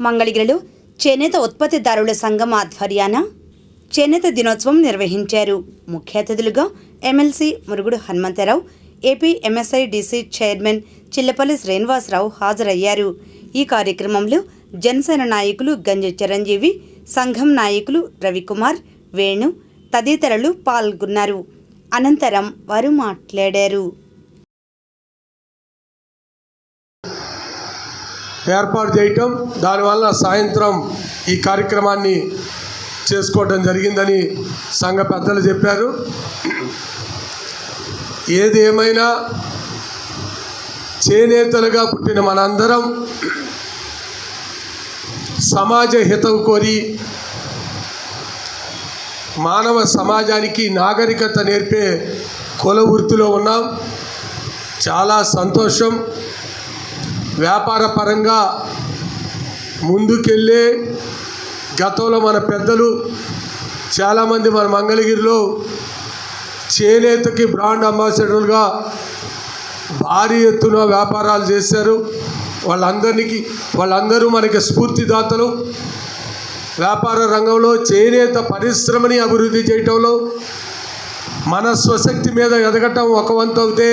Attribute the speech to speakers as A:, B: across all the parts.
A: మంగళగిరిలో చేనేత ఉత్పత్తిదారుల సంఘం ఆధ్వర్యాన చేనేత దినోత్సవం నిర్వహించారు. ముఖ్య అతిథులుగా MLC Murugudu Hanumantharao AP MSI DC chairman Chillapalli Srinivasarao హాజరయ్యారు. ఈ కార్యక్రమంలో జనసేన నాయకులు గంజ చిరంజీవి సంఘం నాయకులు రవికుమార్ వేణు తదితరులు పాల్గొన్నారు. అనంతరం వారు మాట్లాడారు.
B: ఏర్పాటు చేయటం దానివల్ల సాయంత్రం ఈ కార్యక్రమాన్ని చేసుకోవడం జరిగిందని సంఘ పెద్దలు చెప్పారు. ఏది ఏమైనా చేనేతలుగా పుట్టిన మనందరం సమాజ హితం కోరి మానవ సమాజానికి నాగరికత నేర్పే కుల వృత్తిలో ఉన్నాం. చాలా సంతోషం. వ్యాపార పరంగా ముందుకెళ్ళే గతంలో మన పెద్దలు చాలామంది మన మంగళగిరిలో చేనేతకి బ్రాండ్ అంబాసిడర్లుగా భారీ ఎత్తున వ్యాపారాలు చేశారు. వాళ్ళందరికీ వాళ్ళందరూ మనకి స్ఫూర్తిదాతలు. వ్యాపార రంగంలో చేనేత పరిశ్రమని అభివృద్ధి చేయటంలో మన స్వశక్తి మీద ఎదగటం ఒక వంతు అవుతే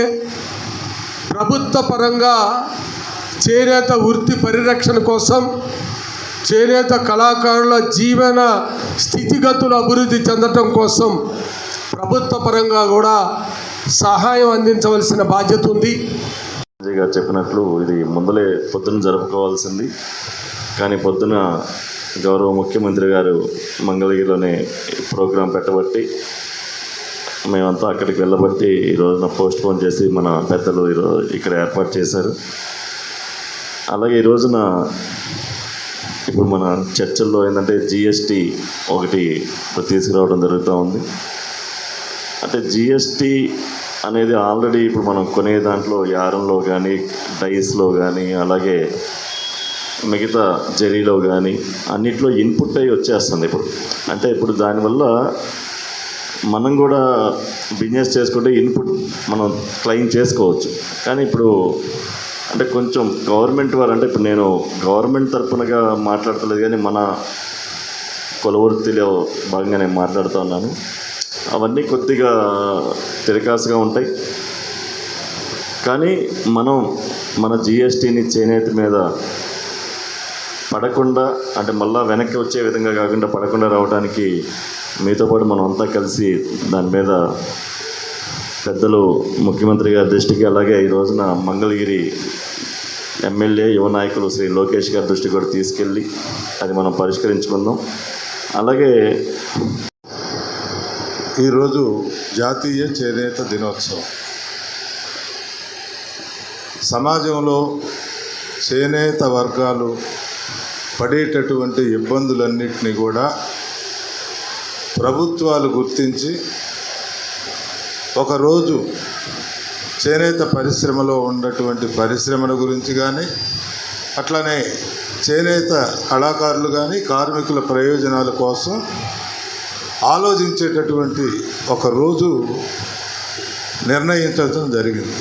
B: ప్రభుత్వ పరంగా చేనేత వృత్తి పరిరక్షణ కోసం చేనేత కళాకారుల జీవన స్థితిగతులు అభివృద్ధి చెందటం కోసం ప్రభుత్వ పరంగా కూడా సహాయం అందించవలసిన బాధ్యత ఉంది.
C: గారు చెప్పినట్లు ఇది ముందలే పొద్దున జరుపుకోవాల్సింది. కానీ పొద్దున గౌరవ ముఖ్యమంత్రి గారు మంగళగిరిలోనే ప్రోగ్రాం పెట్టబట్టి మేమంతా అక్కడికి వెళ్ళబట్టి ఈ రోజున పోస్ట్ పోన్ చేసి మన పెద్దలు ఈరోజు ఇక్కడ ఏర్పాటు చేశారు. అలాగే ఈ రోజున ఇప్పుడు మన చర్చల్లో ఏంటంటే జిఎస్టీ ఒకటి తీసుకురావడం జరుగుతూ ఉంది. అంటే జిఎస్టీ అనేది ఆల్రెడీ ఇప్పుడు మనం కొనే దాంట్లో యారంలో కానీ డైస్లో కానీ అలాగే మిగతా జరీలో కానీ అన్నిట్లో ఇన్పుట్ అయ్యి వచ్చేస్తుంది ఇప్పుడు. అంటే ఇప్పుడు దానివల్ల మనం కూడా బిజినెస్ చేసుకుంటే ఇన్పుట్ మనం క్లెయిమ్ చేసుకోవచ్చు. కానీ ఇప్పుడు అంటే కొంచెం గవర్నమెంట్ వారు అంటే ఇప్పుడు నేను గవర్నమెంట్ తరపునగా మాట్లాడతలేదు కానీ మన కులవృత్తిలో భాగంగా నేను మాట్లాడుతూ ఉన్నాను. అవన్నీ కొద్దిగా తిరకాసుగా ఉంటాయి. కానీ మనం మన జిఎస్టీని చేనేత మీద పడకుండా అంటే మళ్ళా వెనక్కి వచ్చే విధంగా కాకుండా పడకుండా రావడానికి మీతో పాటు మనం అంతా కలిసి దాని మీద పెద్దలు ముఖ్యమంత్రి గారి దృష్టికి అలాగే ఈ రోజున మంగళగిరి ఎమ్మెల్యే యువ నాయకులు శ్రీ లోకేష్ గారి దృష్టి కూడా తీసుకెళ్ళి అది మనం పరిష్కరించుకుందాం. అలాగే
D: ఈరోజు జాతీయ చేనేత దినోత్సవం. సమాజంలో చేనేత వర్గాలు పడేటటువంటి ఇబ్బందులన్నింటినీ కూడా ప్రభుత్వాలు గుర్తించి ఒకరోజు చేనేత పరిశ్రమలో ఉన్నటువంటి పరిశ్రమల గురించి కానీ అట్లనే చేనేత కళాకారులు కానీ కార్మికుల ప్రయోజనాల కోసం ఆలోచించేటటువంటి ఒక రోజు నిర్ణయించడం జరిగింది.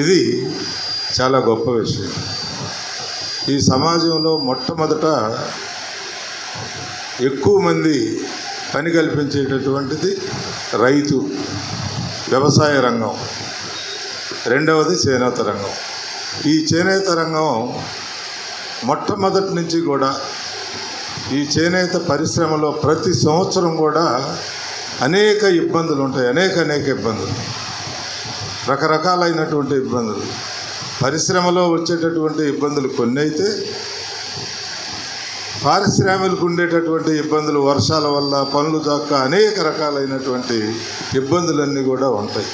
D: ఇది చాలా గొప్ప విషయం. ఈ సమాజంలో మొట్టమొదట ఎక్కువ మంది పని కల్పించేటటువంటిది రైతు. వ్యవసాయ రంగం. రెండవది చేనేత రంగం. ఈ చేనేత రంగం మొట్టమొదటి నుంచి కూడా ఈ చేనేత పరిశ్రమలో ప్రతి సంవత్సరం కూడా అనేక ఇబ్బందులు ఉంటాయి. అనేక అనేక ఇబ్బందులు. రకరకాలైనటువంటి ఇబ్బందులు. పరిశ్రమలో వచ్చేటటువంటి ఇబ్బందులు కొన్ని అయితే పారిశ్రామికలకు ఉండేటటువంటి ఇబ్బందులు వర్షాల వల్ల పనులు దాకా అనేక రకాలైనటువంటి ఇబ్బందులన్నీ కూడా ఉంటాయి.